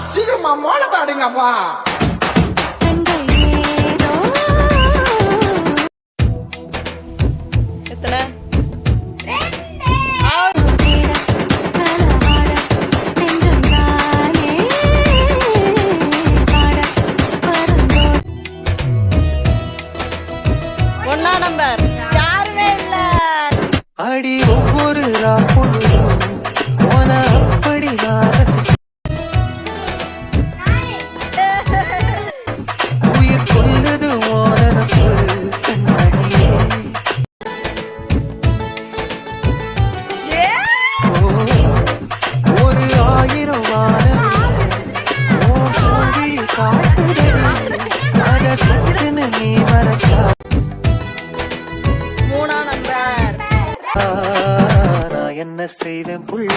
சீக்கிரமா மோனத்தை அடிங்கப்பா. எத்தனை? ஒன்னா நம்பர் யாருமே இல்ல. அடி ஒவ்வொரு நான் என்ன செய்வேன் புள்ள?